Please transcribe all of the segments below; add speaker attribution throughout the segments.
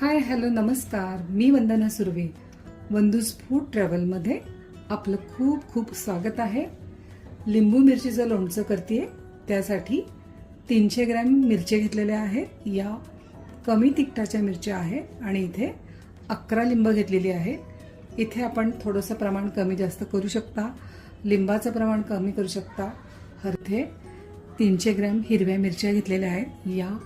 Speaker 1: Hi hello नमस्कार. मी वंदना Surve. वंदूज food ट्रॅव्हलमध्ये आपलं खूप खूप स्वागत आहे. लिंबू मिरचीचं लोणचं करते त्यासाठी तीनशे ग्रॅम मिरच्या घेतलेल्या आहेत. या कमी तिखटाच्या मिरच्या आहेत आणि इथे अकरा लिंब घेतलेली आहे इथे आपण थोडंसं प्रमाण कमी जास्त करू शकता. लिंबाचं प्रमाण कमी करू शकता. हरथे तीनशे ग्रॅम हिरव्या मिरच्या घेतलेल्या आहेत. या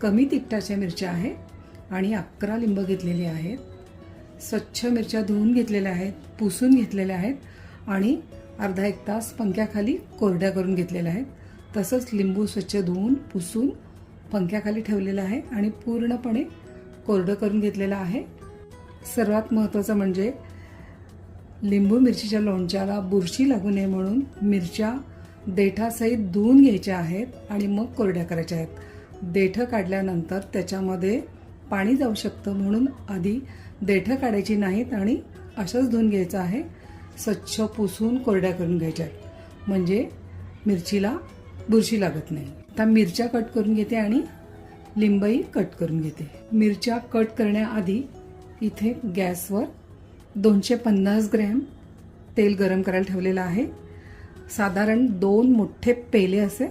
Speaker 1: कमी तिखटाच्या मिरच्या आहेत. आणि अकरा लिंब घेतलेली आहेत. स्वच्छ मिरच्या धुवून घेतलेल्या आहेत पुसून घेतलेल्या आहेत आणि अर्धा एक तास पंख्याखाली कोरड्या करून घेतलेल्या आहेत. तसंच लिंबू स्वच्छ धुवून पुसून पंख्याखाली ठेवलेलं आहे आणि पूर्णपणे कोरडं करून घेतलेलं आहे. सर्वात महत्त्वाचं म्हणजे लिंबू मिरचीच्या लोणच्याला बुरशी लागू नये म्हणून मिरच्या देठासहित धुवून घ्यायच्या आहेत आणि मग कोरड्या करायच्या आहेत. देठं काढल्यानंतर त्याच्यामध्ये पाणी जाऊ शकतं म्हणून आधी देठं काढायची नाहीत आणि असंच धुवून घ्यायचं आहे. स्वच्छ पुसून कोरड्या करून घ्यायच्या आहेत म्हणजे मिरचीला बुरशी लागत नाही. आता मिरच्या कट करून घेते आणि लिंबई कट करून घेते. मिरच्या कट करण्याआधी इथे गॅसवर दोनशे पन्नास ग्रॅम तेल गरम करायला ठेवलेलं आहे. साधारण दोन मोठे पेले असे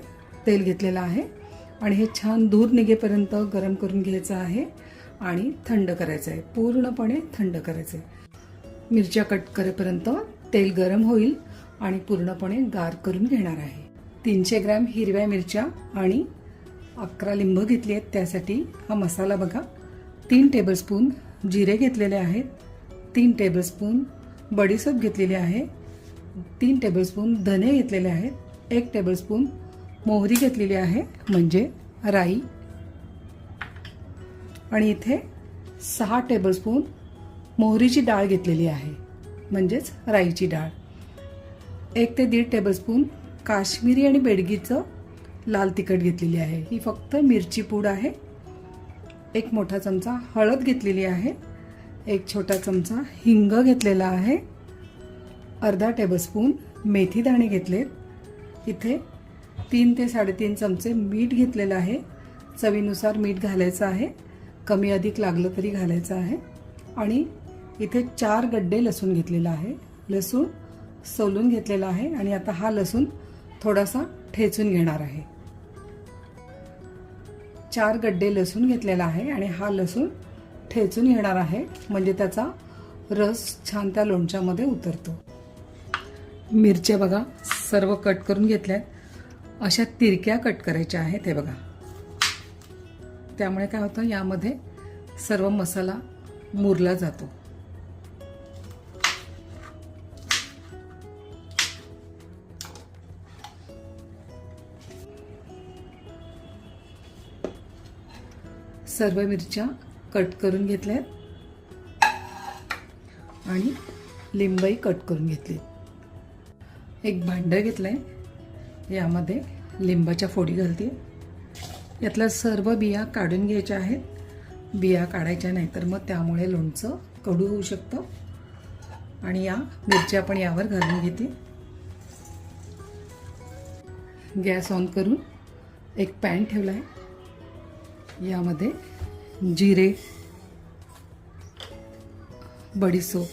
Speaker 1: तेल घेतलेलं आहे. आणि हे छान दूध निघेपर्यंत गरम करून घ्यायचं आहे आणि थंड करायचं आहे. पूर्णपणे थंड करायचं आहे. मिरच्या कट करेपर्यंत तेल गरम होईल आणि पूर्णपणे गार करून घेणार आहे. तीनशे ग्रॅम हिरव्या मिरच्या आणि अकरा लिंब घेतली आहेत. त्यासाठी हा मसाला बघा. तीन टेबलस्पून जिरे घेतलेले आहेत. तीन टेबलस्पून बडीसोप घेतलेली आहे. तीन टेबलस्पून धने घेतलेले आहेत. एक टेबलस्पून मोहरी घेतलेली आहे म्हणजे राई. आणि इथे सहा टेबलस्पून मोहरीची डाळ घेतलेली आहे म्हणजेच राईची डाळ. एक ते दीड टेबलस्पून काश्मीरी आणि बेडगीचं लाल तिखट घेतलेली आहे. ही फक्त मिरची पूड आहे. एक मोठा चमचा हळद घेतलेली आहे. एक छोटा चमचा हिंग घेतलेला आहे. अर्धा टेबलस्पून मेथी दाणे घेतलेत. इथे तीन ते साडेतीन चमचे मीठ घेतलेलं आहे. चवीनुसार मीठ घालायचं आहे. कमी अधिक लागलं तरी घालायचं आहे. आणि इथे चार गड्डे लसूण घेतलेला आहे. लसूण सोलून घेतलेला आहे आणि आता हा लसूण थोडासा ठेचून घेणार आहे. चार गड्डे लसूण घेतलेला आहे आणि हा लसूण ठेचून घेणार आहे. म्हणजे त्याचा रस छान त्या लोणच्यामध्ये उतरतो. मिरच्या बघा सर्व कट करून घेतल्या अशा तिरक्या कट करायच्या आहेत हे बघा. त्यामुळे काय होतं यामध्ये सर्व मसाला मुरला जातो. सर्व मिरच्या कट करून घेतल्या आणि लिंबई कट करून घेतली एक भांडं घेतलं आहे यामध्ये लिंबाच्या फोडी घालते यातल्या सर्व बिया काढून घ्यायच्या आहेत. बिया काढायच्या नाही तर मग त्यामुळे लोणचं कडू होऊ शकतं. आणि या मिरच्या आपण यावर घालून घेते गॅस ऑन करून एक पॅन ठेवला आहे यामध्ये जिरे बडीसोप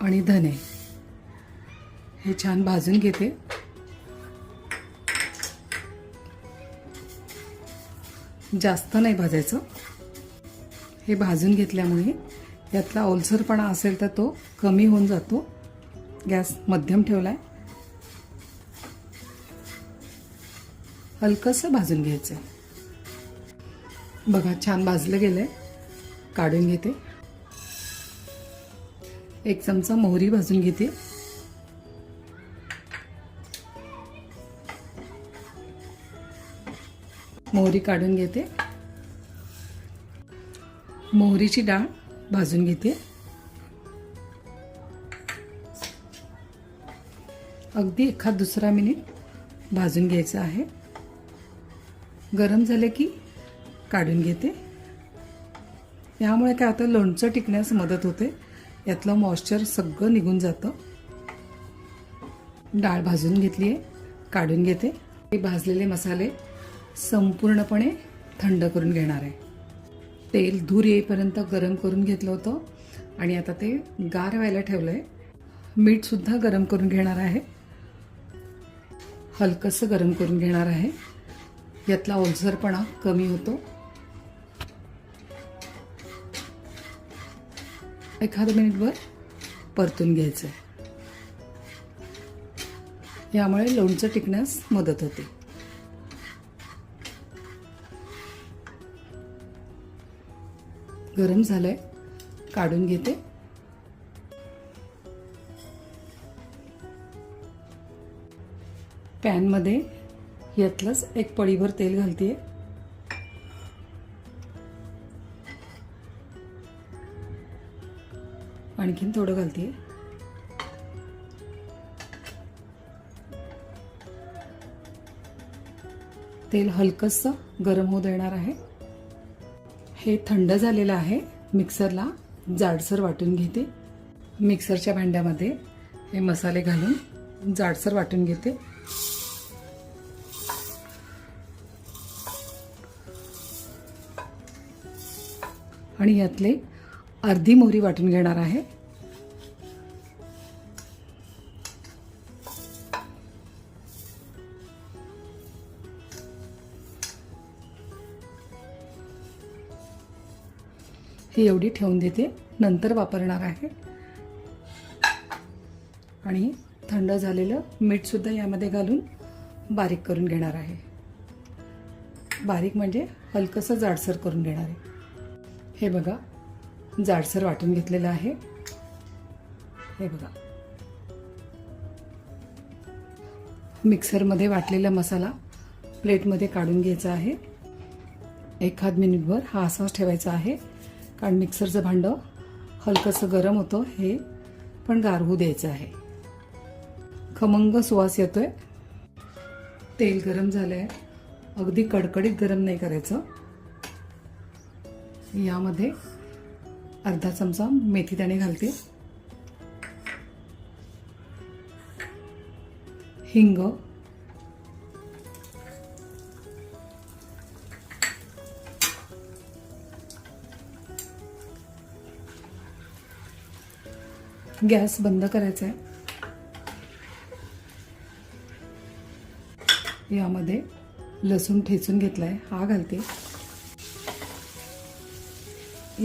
Speaker 1: आणि धने. हे छान भाजून घेते. जास्त नाही भाजायचं. हे भाजून घेतल्यामुळे यातला ओलसरपणा असेल तर तो कमी होऊन जातो. गॅस मध्यम ठेवला आहे हलकंसं भाजून घ्यायचं. बघा छान भाजलं गेलंय. काढून घेते. एक चमचा मोहरी भाजून घेते. मोहरी काढून घेते. मोहरीची डाळ भाजून घेते. अगदी एखाद दुसरा मिनिट भाजून घ्यायचं आहे. गरम झाले की काढून घेते. यामुळे काय होतं लोणचं टिकण्यास मदत होते. यातलं मॉइश्चर सगळं निघून जातं. डाळ भाजून घेतली आहे काढून घेते. हे भाजलेले मसाले संपूर्णपणे थंड करून घेणार आहे. तेल धूर येईपर्यंत गरम करून घेतलं होतं आणि आता ते गार व्हायला ठेवलं आहे मीठसुद्धा गरम करून घेणार आहे. हलकंसं गरम करून घेणार आहे. यातला ओलसरपणा कमी होतो. एखादं मिनिटभर परतून घ्यायचं आहे यामुळे लोणचं टिकण्यास मदत होते. गरम झालंय. काढून घेते. पॅनमध्ये यातलंच एक पळीभर तेल घालते आणखीन थोडं घालते तेल हलकंसं गरम होऊ देणार आहे. हे थंड झालेलं आहे. मिक्सरला जाडसर वाटून घेते. मिक्सरच्या भांड्यामध्ये हे मसाले घालून जाडसर वाटून घेते. आणि यातले अर्धी मोहरी वाटून घेणार आहे. ती एवढी ठेवून देते. नंतर वापरणार आहे. आणि थंड झालेलं मीठसुद्धा यामध्ये घालून बारीक करून घेणार आहे. बारीक म्हणजे हलकंसं जाडसर करून घेणार आहे. हे बघा जाडसर वाटून घेतलेलं आहे. हे बघा. मिक्सरमध्ये वाटलेला मसाला प्लेटमध्ये काढून घ्यायचा आहे. एखाद मिनिटभर हा असाच ठेवायचा आहे. कारण मिक्सरचं भांडं हलकंसं गरम होतं हे पण गारवू द्यायचं आहे. खमंग सुवास येतोय. तेल गरम झालं आहे अगदी कडकडीत गरम नाही करायचं. यामध्ये अर्धा चमचा मेथी दाणे घालते. हिंग गॅस बंद करायचा आहे. यामध्ये लसूण ठेचून घेतलाय हा घालते.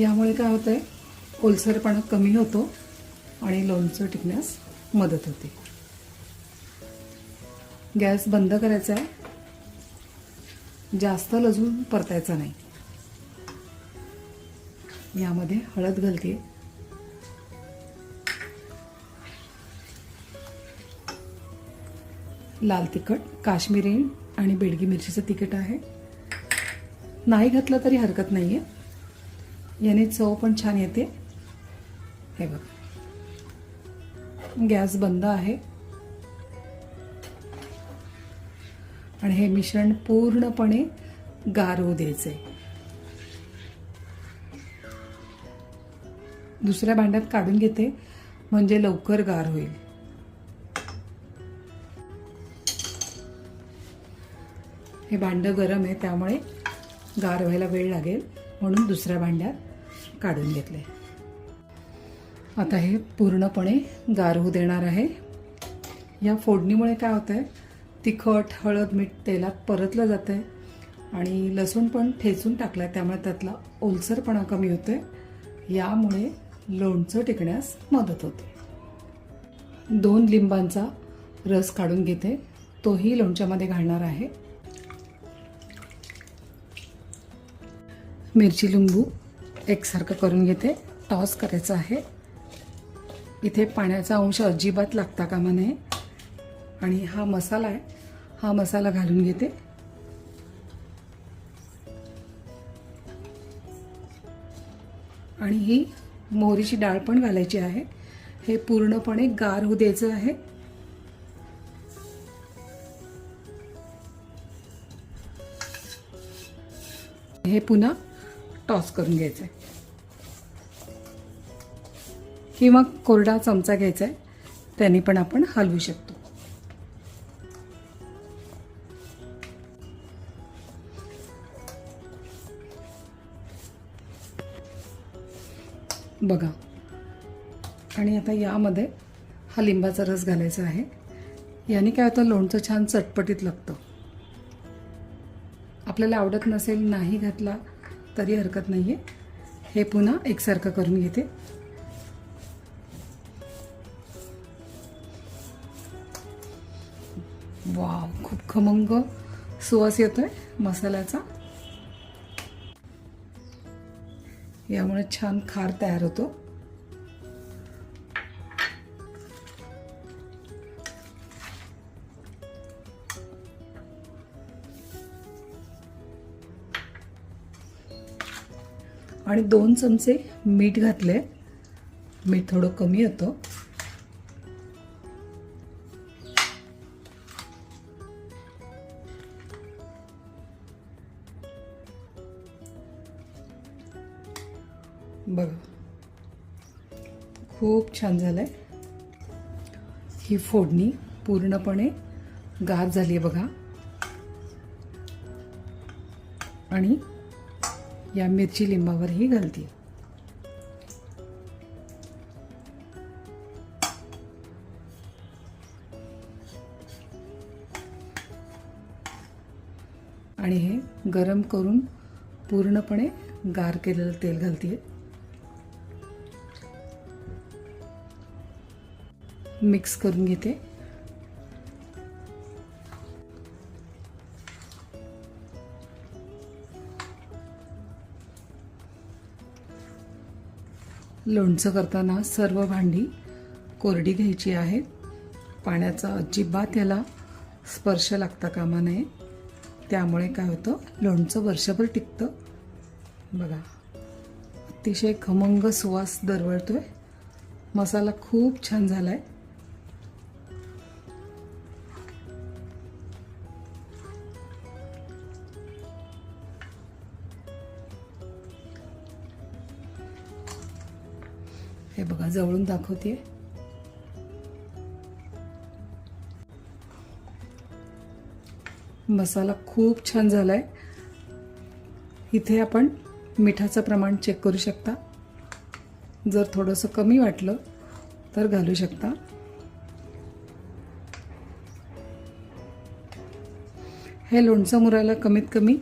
Speaker 1: यामुळे काय होतंय ओलसरपणा कमी होतो आणि लोणचं टिकण्यास मदत होते. गॅस बंद करायचा आहे. जास्त लसूण परतायचा नाही. यामध्ये हळद घालते. लाल तिखट काश्मीरी आणि बेडगी मिरचीचं तिखट आहे. नाही घातलं तरी हरकत नाही आहे याने चव पण छान येते. हे बघ. गॅस बंद आहे. आणि हे मिश्रण पूर्णपणे गार होऊ द्यायचं आहे दुसऱ्या भांड्यात काढून घेते म्हणजे लवकर गार होईल. हे भांडं गरम आहे त्यामुळे गार व्हायला वेळ लागेल. म्हणून दुसऱ्या भांड्यात काढून घेतले. आता हे पूर्णपणे गार होऊ देणार आहे. या फोडणीमुळे काय होतं आहे तिखट हळद मीठ तेलात परतलं जातं आहे आणि लसूण पण ठेचून टाकलं आहे त्यामुळे त्यातला ओलसरपणा कमी होतो आहे यामुळे लोणचं टिकण्यास मदत होते. दोन लिंबांचा रस काढून घेते. तोही लोणच्यामध्ये घालणार आहे. मिरची लिंबू एकसारखं करून घेते. टॉस करायचं आहे. इथे पाण्याचा अंश अजिबात लागता कामा नये. आणि हा मसाला आहे. हा मसाला घालून घेते. आणि ही मोहरीची डाळ पण घालायची आहे. हे पूर्णपणे गार होऊ द्यायचं आहे. हे पुन्हा टॉस करून घ्यायचं आहे किंवा कोरडा चमचा घ्यायचा आहे त्याने पण आपण हलवू शकतो. बघा. आणि आता यामध्ये हा लिंबाचा रस घालायचा आहे. याने काय होतं लोणचं छान चटपटीत लागतं. आपल्याला आवडत नसेल नाही घातला तरी हरकत नाही आहे हे पुन्हा एकसारखं करून घेते. वाव खूप खमंग सुवास येतोय मसाल्याचा. यामुळे छान खार तयार होतो. आणि दोन चमचे मीठ घातले मीठ थोडं कमी होतं बघा. खूप छान झालंय. ही फोडणी पूर्णपणे गार झाली आहे बघा. आणि या मिरची लिंबावरही घालते. आणि हे गरम करून पूर्णपणे गार केलेलं तेल घालते मिक्स करून घेते. लोणचं करताना सर्व भांडी कोरडी घ्यायची आहेत. पाण्याचा अजिबात याला स्पर्श लागता कामा नये. त्यामुळे काय होतं? लोणचं वर्षभर टिकतं. बघा अतिशय खमंग सुवास दरवळतोय. मसाला खूप छान झाला आहे हे बघा जवळून दाखवते. मसाला खूप छान झालाय. इथे आपण मिठाचं प्रमाण चेक करू शकता. जर थोडंसं कमी वाटलं तर घालू शकता. हे लोणचं मुरायला कमीत कमी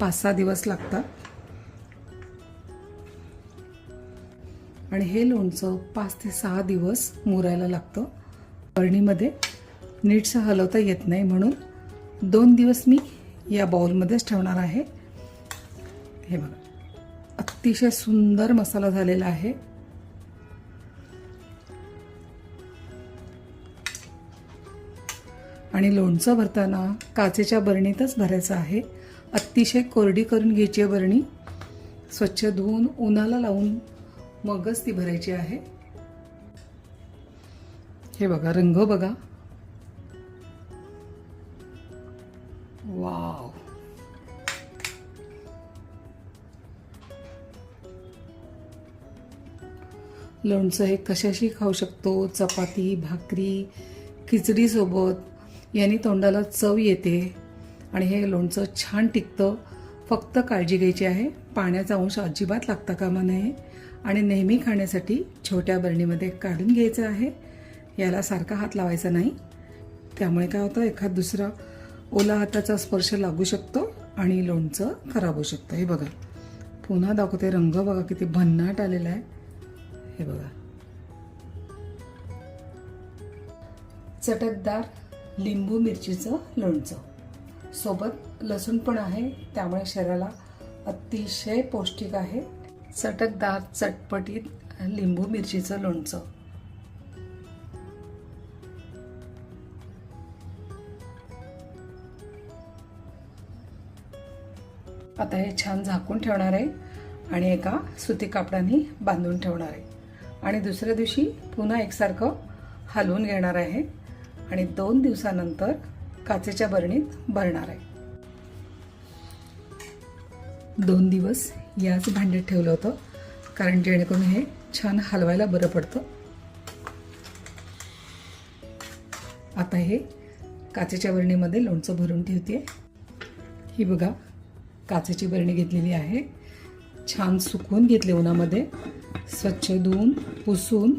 Speaker 1: पाच सहा दिवस लागतात. आणि हे लोणचं पाच ते सहा दिवस मुरायला लागतं. बरणीमध्ये नीटसं हलवता येत नाही म्हणून दोन दिवस मी या बाउलमध्येच ठेवणार आहे. हे बघा अतिशय सुंदर मसाला झालेला आहे. आणि लोणचं भरताना काचेच्या बरणीतच भरायचं आहे. अतिशय कोरडी करून घ्यायची आहे बरणी. स्वच्छ धुवून उन्हाला लावून मगच ती भरायची आहे. हे बघा रंग बघा. वाव. लोणचं हे कशाशी खाऊ शकतो? चपाती भाकरी खिचडीसोबत यांनी तोंडाला चव येते. आणि हे लोणचं छान टिकतं. फक्त काळजी घ्यायची आहे. पाण्याचा अंश अजिबात लागता कामा नये. आणि नेहमी खाण्यासाठी छोट्या बरणीमध्ये काढून घ्यायचं आहे. याला सारखा हात लावायचा नाही. त्यामुळे काय होतं एखाद दुसरा ओला हाताचा स्पर्श लागू शकतो आणि लोणचं खराब होऊ शकतं. हे बघा. पुन्हा दाखवते रंग बघा किती भन्नाट आलेला आहे. हे बघा. चटकदार लिंबू मिरचीचं लोणचं. सोबत लसूण पण आहे. त्यामुळे शरीराला अतिशय पौष्टिक आहे. चटकदार चटपटीत लिंबू मिरचीचं लोणचं. आता हे छान झाकून ठेवणार आहे आणि एका सुती कापडाने बांधून ठेवणार आहे. आणि दुसऱ्या दिवशी पुन्हा एकसारखं हलवून घेणार आहे आणि दोन दिवसानंतर काचेच्या बरणीत भरणार आहे. दोन दिवस याच भांड्यात ठेवलं होतं कारण जेणेकरून हे छान हलवायला बरं पडतं. आता हे काचेच्या बरणीमध्ये लोणचं भरून ठेवते ही बघा काचेची बरणी घेतलेली आहे. छान सुकवून घेतले उन्हामध्ये. स्वच्छ धुवून पुसून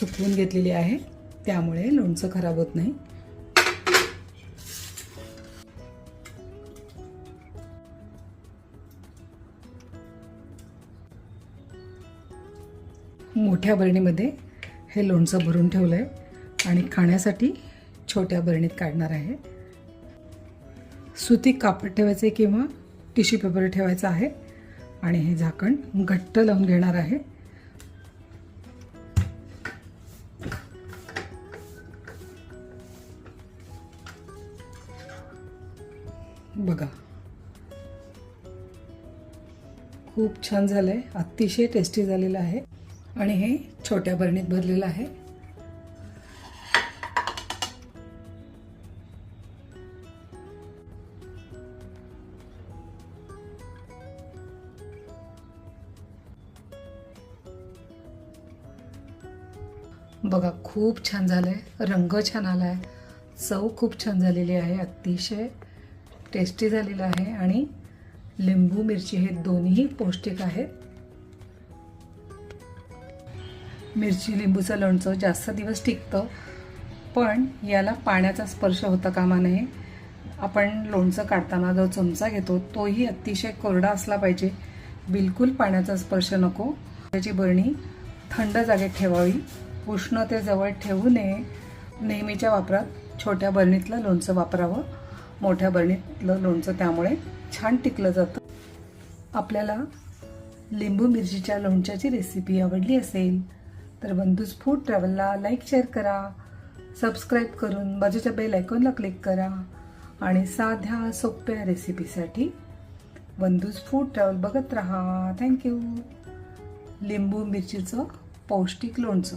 Speaker 1: सुकवून घेतलेली आहे. त्यामुळे लोणचं खराब होत नाही. मोठ्या बरणीमध्ये हे लोणचं भरून ठेवलं आहे आणि खाण्यासाठी छोट्या बरणीत काढणार आहे. सुती कापड ठेवायचे किंवा टिश्यू पेपर ठेवायचा आहे आणि हे झाकण घट्ट लावून घेणार आहे. बघा. खूप छान झालंय. अतिशय टेस्टी झालेलं आहे. आणि हे छोट्या बरणीत भरलेलं आहे. बघा खूप छान झालंय. रंग छान आला आहे चव खूप छान झालेली आहे. अतिशय टेस्टी झालेलं आहे. आणि लिंबू मिरची हे दोन्ही पौष्टिक आहेत. मिरची लिंबूचं लोणचं जास्त दिवस टिकतं पण याला पाण्याचा स्पर्श होता कामा नये. आपण लोणचं काढताना जो चमचा घेतो तोही अतिशय कोरडा असला पाहिजे. बिलकुल पाण्याचा स्पर्श नको. त्याची बरणी थंड जागेत ठेवावी. उष्णतेजवळ ठेवू नये. नेहमीच्या वापरात छोट्या बरणीतलं लोणचं वापरावं. मोठ्या बरणीतलं लोणचं त्यामुळे छान टिकलं जातं. आपल्याला लिंबू मिरचीच्या लोणच्याची रेसिपी आवडली असेल तर बंधूज फूड ट्रॅव्हलला लाईक शेअर करा. सबस्क्राईब करून बाजूच्या बेल आयकॉनला क्लिक करा. आणि साध्या सोप्या रेसिपीसाठी बंधूज फूड ट्रॅव्हल बघत राहा. थँक्यू लिंबू मिरचीचं पौष्टिक लोणचं.